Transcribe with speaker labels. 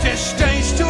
Speaker 1: Gottes stehst du